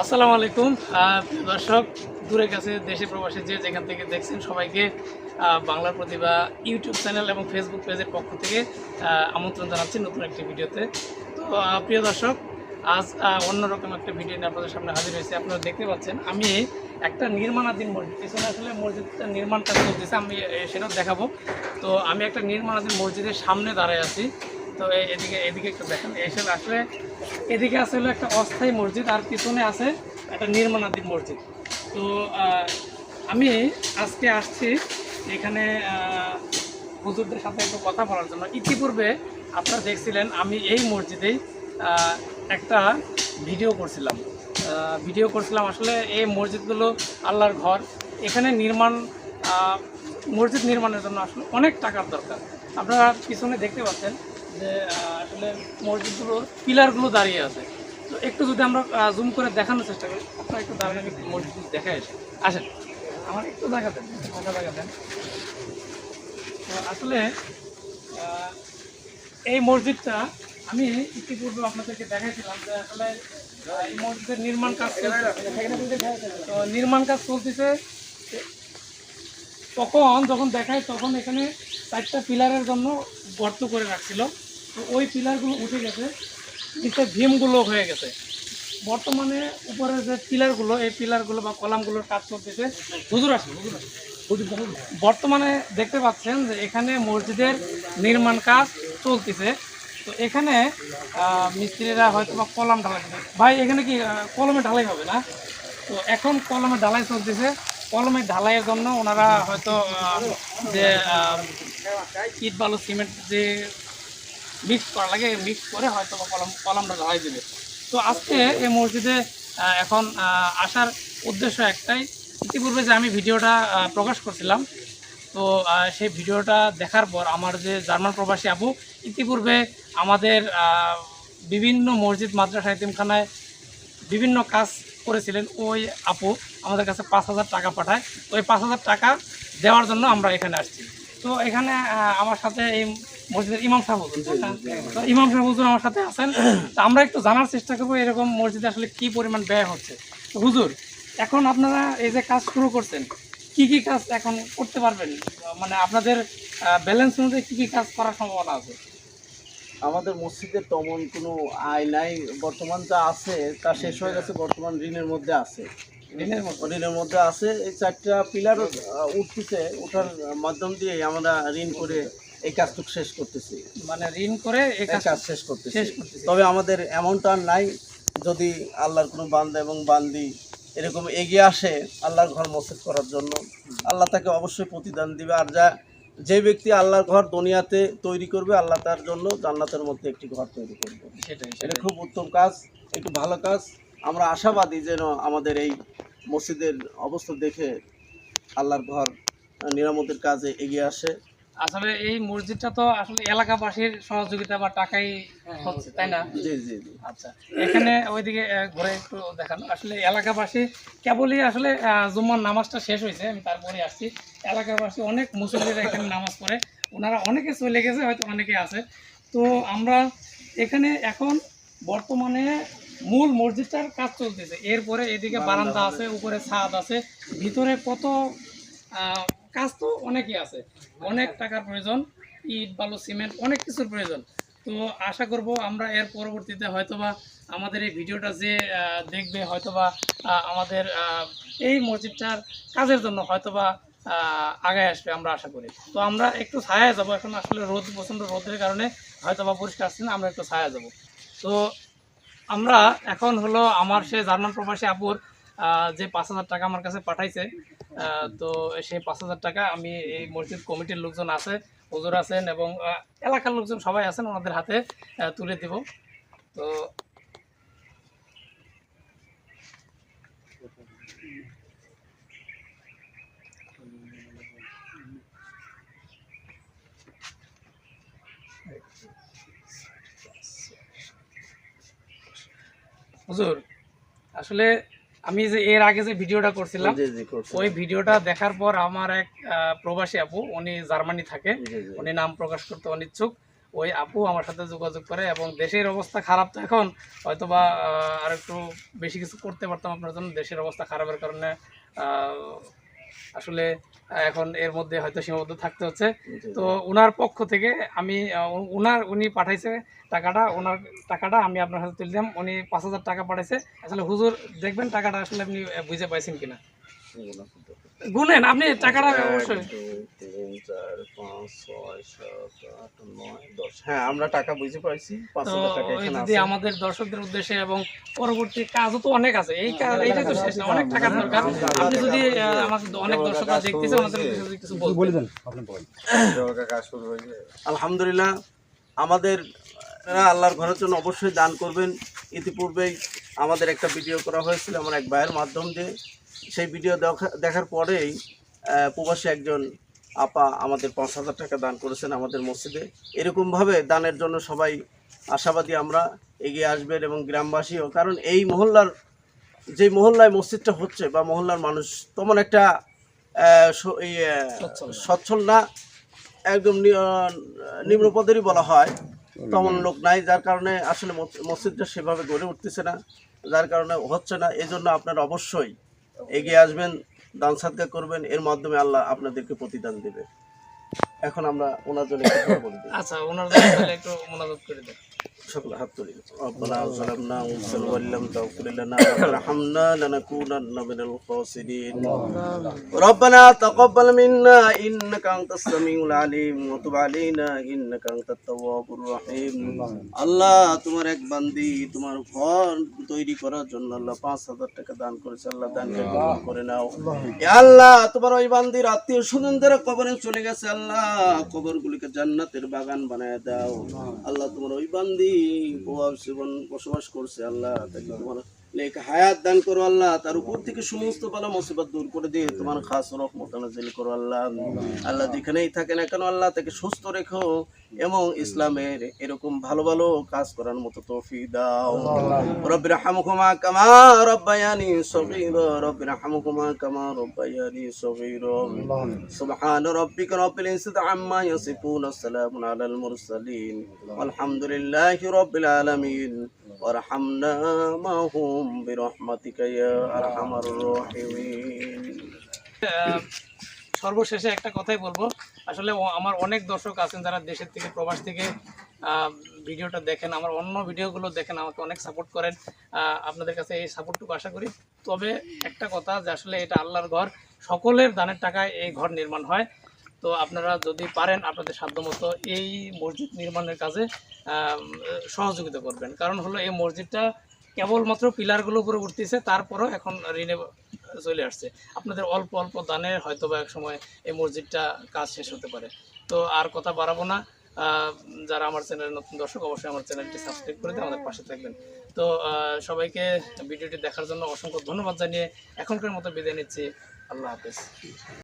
আসসালামু আলাইকুম। দর্শক, দূরে কাছে দেশে প্রবাসী যে যেখান থেকে দেখছেন সবাইকে বাংলার প্রতিভা ইউটিউব চ্যানেল এবং ফেসবুক পেজের পক্ষ থেকে আমন্ত্রণ জানাচ্ছি নতুন একটি ভিডিওতে। তো প্রিয় দর্শক, আজ অন্যরকম একটা ভিডিও নিয়ে আপনাদের সামনে হাজির হয়েছে। আপনারা দেখতে পাচ্ছেন, আমি একটা নির্মাণাধীন মসজিদ, পিছনে আসলে মসজিদটা নির্মাণ কাজ চলতেছে, আমি সেটাও দেখাবো। তো আমি একটা নির্মাণাধীন মসজিদের সামনে দাঁড়ায় আছি। তো এদিকে এদিকে একটু দেখেন, এসে আসলে এদিকে আছে হলো একটা অস্থায়ী মসজিদ, আর পিছনে আছে একটা নির্মাণাধীন মসজিদ। তো আমি আজকে আসছি এখানে হুজুরদের সাথে একটু কথা বলার জন্য। ইতিপূর্বে আপনারা দেখছিলেন, আমি এই মসজিদেই একটা ভিডিও করছিলাম। ভিডিও করছিলাম আসলে এই মসজিদগুলো আল্লাহর ঘর। এখানে নির্মাণ মসজিদ নির্মাণের জন্য আসলে অনেক টাকার দরকার। আপনারা পিছনে দেখতে পাচ্ছেন যে আসলে মসজিদগুলোর পিলারগুলো দাঁড়িয়ে আছে। তো একটু যদি আমরা জুম করে দেখানোর চেষ্টা করি, আপনারা একটু দাঁড়িয়ে আমি মসজিদ দেখা এসে আসেন। আমার একটু দেখা দেন ফাঁকা দেখা দেন। তো আসলে এই মসজিদটা আমি ইতিপূর্বে আপনাদেরকে দেখাইছিলাম যে আসলে এই মসজিদের নির্মাণ কাজ। তো নির্মাণ কাজ চলতেছে তখন, যখন দেখায়, তখন এখানে চারটা পিলারের জন্য গর্ত করে রাখছিল। তো ওই পিলারগুলো উঠে গেছে, নিচে ভীমগুলো হয়ে গেছে। বর্তমানে উপরে যে পিলারগুলো, এই পিলারগুলো বা কলামগুলোর কাজ চলতেছে। হুজুর আসুন, হুজুর বর্তমানে দেখতে পাচ্ছেন যে এখানে মসজিদের নির্মাণ কাজ চলতেছে। তো এখানে মিস্ত্রিরা হয়তো বা কলম ঢালাই ভাই, এখানে কি কলমে ঢালাই হবে না? তো এখন কলমে ঢালাই চলতেছে। কলমের ঢালাইয়ের জন্য ওনারা হয়তো যে ইট, বালু, সিমেন্ট যে মিক্স করা লাগে, মিক্স করে হয়তো কলম, কলমটা ঢালাই দেবে। তো আজকে এই মসজিদে এখন আসার উদ্দেশ্য একটাই। ইতিপূর্বে যে আমি ভিডিওটা প্রকাশ করছিলাম, তো সেই ভিডিওটা দেখার পর আমার যে জার্মান প্রবাসী আবু, ইতিপূর্বে আমাদের বিভিন্ন মসজিদ, মাদ্রাসা, এতিমখানায় বিভিন্ন কাজ করেছিলেন ওই আপু আমাদের কাছে পাঁচ হাজার টাকা পাঠায়। তো ওই পাঁচ হাজার টাকা দেওয়ার জন্য আমরা এখানে আসছি। তো এখানে আমার সাথে এই মসজিদের ইমাম সাহেব তো ইমাম সাহেব আমার সাথে আছেন। তো আমরা একটু জানার চেষ্টা করব এরকম মসজিদে আসলে কি পরিমাণ ব্যয় হচ্ছে। হুজুর এখন আপনারা এই যে কাজ শুরু করছেন কি কি কাজ এখন করতে পারবেন? মানে আপনাদের ব্যালেন্স অনুযায়ী কি কি কাজ করার সম্ভাবনা আছে? আমাদের মসজিদের তেমন কোনো আয় নাই। বর্তমান যা আছে তা শেষ হয়ে গেছে বর্তমান ঋণের মধ্যে আছে। মতো ঋণের মধ্যে আছে এই চারটা পিলার উঠতেছে ওঠার মাধ্যম দিয়ে আমরা ঋণ করে এই কাজটুকু শেষ করতেছি। মানে ঋণ করে এই কাজ শেষ করতেছি। তবে আমাদের এমনটা আর নাই। যদি আল্লাহর কোনো বান্দা এবং বান্দি এরকম এগিয়ে আসে আল্লাহর ঘর মসজিদ করার জন্য আল্লাহ তাকে অবশ্যই প্রতিদান দিবে। আর যা যে ব্যক্তি আল্লাহর ঘর দুনিয়াতে তৈরি করবে আল্লাহ তার জন্য জান্নাতের মধ্যে একটি ঘর তৈরি করবে। সেটাই এটা খুব উত্তম কাজ একটু ভালো কাজ। আমরা আশাবাদী যেন আমাদের এই মসজিদের অবস্থা দেখে আল্লাহর ঘর নিরামতের কাজে এগিয়ে আসে। আসলে এই মসজিদটা তো আসলে এলাকাবাসীর সহযোগিতা বা টাকাই হচ্ছে তাই না? জি জি জি। আচ্ছা এখানে ওইদিকে ঘুরে একটু দেখানো। আসলে এলাকাবাসী কেবলই আসলে জুম্মার নামাজটা শেষ হয়েছে আমি তারপরে আসছি। এলাকাবাসী অনেক মুসল্লিরা এখানে নামাজ পড়ে। ওনারা অনেকে চলে গেছে হয়তো অনেকে আছে। তো আমরা এখানে এখন বর্তমানে মূল মসজিদটার কাজ চলতেছে। এরপরে এদিকে বারান্দা আছে উপরে ছাদ আছে। ভিতরে কত কাজ তো অনেকই আছে। অনেক টাকার প্রয়োজন, ইট, বালু, সিমেন্ট, অনেক কিছুর প্রয়োজন। তো আশা করব আমরা এর পরবর্তীতে হয়তোবা আমাদের এই ভিডিওটা যে দেখবে হয়তোবা আমাদের এই মসজিদটার কাজের জন্য হয়তোবা আগায় আসবে আমরা আশা করি। তো আমরা একটু ছায়া যাব, এখন আসলে রোদ, প্রচণ্ড রোদের কারণে হয়তোবা পরিষ্কার আসছে না, আমরা একটু ছায়া যাব। তো আমরা এখন হলো আমার সে জার্মান প্রবাসী আপুর যে পাঁচ হাজার টাকা আমার কাছে পাঠাইছে তো সেই পাঁচ হাজার টাকা আমি এই মসজিদ কমিটির লোকজন আছে, হুজুর আছেন এবং এলাকার লোকজন সবাই আছেন, ওনাদের হাতে তুলে দিব। তো হুজুর, আসলে আমি যে এর আগে যে ভিডিওটা করছিলাম ওই ভিডিওটা দেখার পর আমার এক প্রবাসী আপু উনি জার্মানি থাকে। উনি নাম প্রকাশ করতে অনিচ্ছুক। ওই আপু আমার সাথে যোগাযোগ করে এবং দেশের অবস্থা খারাপ তো এখন হয়তোবা আহ, আর একটু বেশি কিছু করতে পারতাম আপনার জন্য। দেশের অবস্থা খারাপের কারণে আসলে এখন এর মধ্যে হয়তো সীমাবদ্ধ থাকতে হচ্ছে। তো ওনার পক্ষ থেকে আমি ওনার উনি পাঠাইছে টাকাটা ওনার টাকাটা আমি আপনার হাতে তুলে দিলাম। উনি পাঁচ হাজার টাকা পাঠাইছে। আসলে হুজুর, দেখবেন টাকাটা আসলে আপনি বুঝে পাইছেন কিনা। গুনেন আপনি টাকাটা অবশ্যই। তিন, চার, পাঁচ, ছয়, সাত, আট, নয়, দশ। হ্যাঁ আমরা টাকা বুঝে পাইছি পাঁচ হাজার টাকা এখানে যদি আমাদের দর্শকদের উদ্দেশ্যে এবং পরবর্তী কাজও তো অনেক আছে এই কাজ এইটাই তো শেষ না অনেক টাকার দরকার। আপনি যদি আমাকে অনেক দর্শকরা দেখতেছে ওনাদের উদ্দেশ্যে কিছু বলতেন। আলহামদুলিল্লাহ আমাদের আল্লাহর ঘরের জন্য অবশ্যই দান করবেন। ইতিপূর্বেই আমাদের একটা ভিডিও করা হয়েছিল আমার এক ভাইয়ের মাধ্যম দিয়ে। সেই ভিডিও দেখা- দেখার পরেই প্রবাসী একজন আপা আমাদের পাঁচ হাজার টাকা দান করেছেন আমাদের মসজিদে। এরকমভাবে দানের জন্য সবাই আশাবাদী আমরা এগিয়ে আসবেন এবং গ্রামবাসীও। কারণ এই মহল্লার যে মহল্লায় মসজিদটা হচ্ছে বা মহল্লার মানুষ তেমন একটা সচ্ছল না। একদম নিম্নপদেরই বলা হয় তেমন লোক নাই যার কারণে আসলে মসজিদটা সেভাবে গড়ে উঠতেছে না যার কারণে হচ্ছে না। এই জন্য আপনারা অবশ্যই এগিয়ে আসবেন, দান সাদকা করবেন, এর মাধ্যমে আল্লাহ আপনাদেরকে প্রতিদান দেবে। এখন আমরা ওনার জন্য আচ্ছা ওনার জন্য একটু মনোযোগ করে দেন। সকল হাত তুলি ربنا ظلمنا أنفسنا وإن لم تغفر لنا وترحمنا لنكونن من الخاسرين ربنا تقبل منا إنك أنت السميع العليم وتب علينا إنك أنت التواب الرحيم আল্লাহ তোমার এক বান্দি তোমার ঘর তৈরি করার জন্য আল্লাহ পাঁচ হাজার টাকা দান করেছে আল্লাহ দানকে কবুল করে নাও এ আল্লাহ তোমার ওই বান্দির আত্মীয় স্বজনদের কবরে চলে গেছে আল্লাহ কবরগুলিকে জান্নাতের বাগান বানায় দাও আল্লাহ তোমার ওই বান্দি প্রভাব জীবন বসবাস করছে আল্লাহ তাকে তোমার নেক হায়াত দান করো আল্লাহ, তার উপর থেকে সমস্ত মুসিবত দূর করে দিয়ে তোমার খাস রহমত নাজিল করো আল্লাহ। আল্লাহ যেখানেই থাকে না কেন আল্লাহ তাকে সুস্থ রেখো এবং ইসলামের এরকম ভালো ভালো কাজ করার মতো দাও। রব্বির কামা রব্বায়ানি রব্বির কামা রব্বায়ানি সুবহান রব্বিল আম্মা ইয়াসিফুন সালামুন আলাল মুরসালিন। আলহামদুলিল্লাহি রাব্বিল আলামিন। বিরহমাতিকা ইয়া আরহামার রাহিমিন আহ, সর্বশেষে একটা কথাই বলব। আসলে আমার অনেক দর্শক আছেন যারা দেশের থেকে প্রবাস থেকে ভিডিওটা দেখেন আমার অন্য ভিডিওগুলো দেখেন আমাকে অনেক সাপোর্ট করেন। আপনাদের কাছে এই সাপোর্টটুকু আশা করি। তবে একটা কথা যে আসলে এটা আল্লাহর ঘর সকলের দানের টাকায় এই ঘর নির্মাণ হয়। তো আপনারা যদি পারেন আপনাদের সাধ্যমতো এই মসজিদ নির্মাণের কাজে সহযোগিতা করবেন। কারণ হলো এই মসজিদটা কেবলমাত্র পিলারগুলো উপরে উঠতেছে, তারপরও এখন ঋণে চলে আসছে। আপনাদের অল্প অল্প দানে হয়তো বা এক সময় এই মসজিদটা কাজ শেষ হতে পারে। তো আর কথা বাড়াবো না। যারা আমার চ্যানেলের নতুন দর্শক, অবশ্যই আমার চ্যানেলটি সাবস্ক্রাইব করে দিয়ে আমাদের পাশে থাকবেন। তো সবাইকে ভিডিওটি দেখার জন্য অসংখ্য ধন্যবাদ জানিয়ে এখনকার মতো বিদায় নিচ্ছি। আল্লাহ হাফেজ।